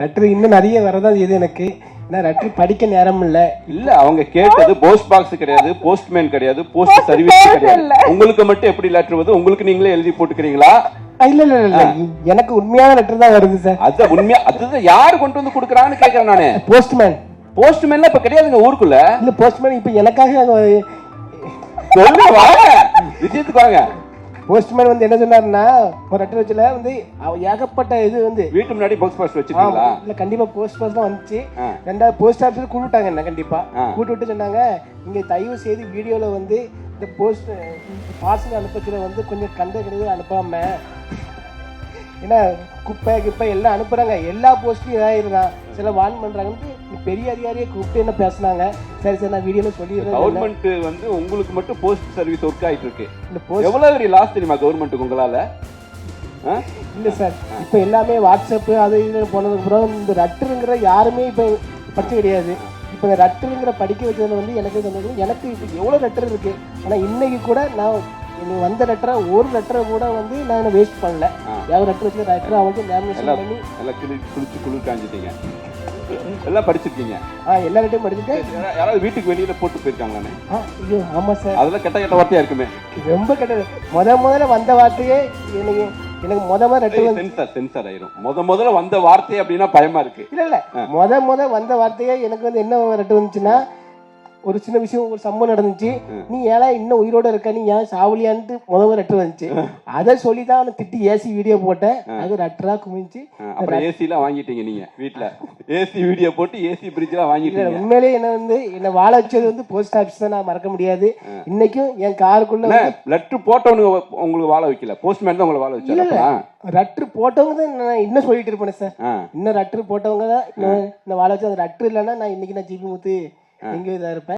Letter இன்னும் நிறைய வரதான் செய்யுது எனக்கு? ஏன்னா லெட்டர் படிக்க நேரம் இல்லை இல்ல அவங்க கேட்டது போஸ்ட் பாக்ஸ் கிடையாது போஸ்ட்மேன் கிடையாது போஸ்ட் சர்வீஸ் கிடையாது. உங்களுக்கு மட்டும் எப்படி லெட்டர் வருது? உங்களுக்கு நீங்களே எழுதி போட்டுக்கிறீங்களா? இல்ல இல்ல இல்ல எனக்கு உண்மையான லெட்டர் தான் வருது சார் அது உண்மையா அதுதான் யாரு கொண்டு வந்து கொடுக்குறான்னு கேக்குறேன் நானு. போஸ்ட்மேன் போஸ்ட்மேன்ல இப்ப கிடையாதுங்க ஊருக்குள்ள. இல்ல போஸ்ட்மேன் இப்போ எனக்காக சொல்லுங்க வாங்க. விஷயத்துக்கு வாங்க. போஸ்ட்மேன் வந்து என்ன சொன்னாருன்னா ஒரு லெட்டர் வச்சுல வந்து ஏகப்பட்ட இது வந்து வீட்டு முன்னாடி பாஸ்ட் ஆமா, வச்சிருக்கீங்களா? இல்ல கண்டிப்பா போஸ்ட் பாஸ் தான் வந்துச்சு. ரெண்டாவது போஸ்ட் ஆஃபீஸ்ல கூப்பிட்டாங்க என்ன கண்டிப்பா. ஆ. கூட்டு விட்டு சொன்னாங்க இங்க தயவு செய்து வீடியோல வந்து இந்த போஸ்ட் பார்சல் அனுப்பச்சுல வந்து கொஞ்சம் கண்ட கிடையாது அனுப்பாம ஏன்னா குப்பை கிப்பை எல்லாம் அனுப்புறாங்க. எல்லா போஸ்ட்லயும் இதாயிருந்தான் சில வான் பண்றாங்கன்ட்டு பெரிய அதிகாரியை கூப்பிட்டு என்ன பேசுனாங்க? சரி சரி நான் வீடியோல சொல்லிடுறேன் கவர்மெண்ட் வந்து உங்களுக்கு மட்டும் போஸ்ட் சர்வீஸ் ஒர்க் ஆயிட்டு இருக்கு. எவ்வளவு பெரிய லாஸ் தெரியுமா கவர்மெண்ட்டுக்கு உங்களால? இல்ல சார் இப்போ எல்லாமே வாட்ஸ்அப் அது இது போனதுக்கு அப்புறம் இந்த ரட்டுங்கிற யாருமே இப்போ படிச்சு கிடையாது. இப்போ இந்த ரட்டுங்கிற படிக்க வச்சதுல வந்து எனக்கு சொன்னது எனக்கு இப்போ எவ்வளோ லெட்டர் இருக்கு. ஆனால் இன்னைக்கு கூட நான் எனக்கு வந்த லெட்டரை ஒரு லெட்டரை கூட வந்து நான் வேஸ்ட் பண்ணல. யாவது லெட்டர் வச்சு லெட்டர் அவங்களுக்கு லேமினேஷன் பண்ணி குளி குளிச்சு குளிர் காஞ்சிட்டீங்க. எல்லாம் படிச்சிருக்கீங்க. ஆ எல்லா லெட்டரும் படிச்சுட்டு யாரா- யாராவது வீட்டுக்கு வெளியில போட்டு போயிருக்காங்களானே ஐயோ ஆமாம் சார். அதெல்லாம் கெட்ட கெட்ட வார்த்தையா இருக்குமே? ரொம்ப கெட்டது முத முதல்ல வந்த வார்த்தையே எனக்கு எனக்கு முத முத வந்து சென்சார் சென்சார் ஆயிரும். முத முதல்ல வந்த வார்த்தை அப்படின்னா பயமா இருக்கு. இல்ல இல்ல. முத முத வந்த வார்த்தையே எனக்கு வந்து என்ன ரெட்டு வந்துச்சுன்னா ஒரு சின்ன விஷயம் ஒரு சம்பவம் நடந்துச்சு. நீ ஏழா இன்னும் உயிரோட இருக்க? நீ ஏன் சாவலியான்ட்டு முத முத ரெட்டு வந்துச்சு. அதை சொல்லி தான் அவனை திட்டி ஏசி வீடியோ போட்டேன். அது ரெட்டரா குமிஞ்சு. அப்புறம் ஏசி எல்லாம் வாங்கிட்டீங்க நீங்க வீட்ல. ஏசி வீடியோ போட்டு ஏசி பிரிட்ஜ் எல்லாம் வாங்கிட்டீங்க. உண்மையிலேயே என்ன வந்து என்ன வாழ வச்சது வந்து போஸ்ட் ஆபீஸ் தான் நான் மறக்க முடியாது. இன்னைக்கும் என் காருக்குள்ள லெட்டர் போட்டவனுங்க உங்களுக்கு வாழ வைக்கல. போஸ்ட்மேன் தான் உங்களை வாழ வச்சாரு ரட்ரு போட்டவங்க தான் நான் இன்னும் சொல்லிட்டு இருப்பேன் சார். இன்னும் ரட்ரு போட்டவங்க தான் இன்னும் வாழ வச்சு அந்த ரட்ரு இல்லைன்னா நான் இன்னைக்கு நான் ஜிபி முத்து எங்கேயோ இதாக இருப்பேன்?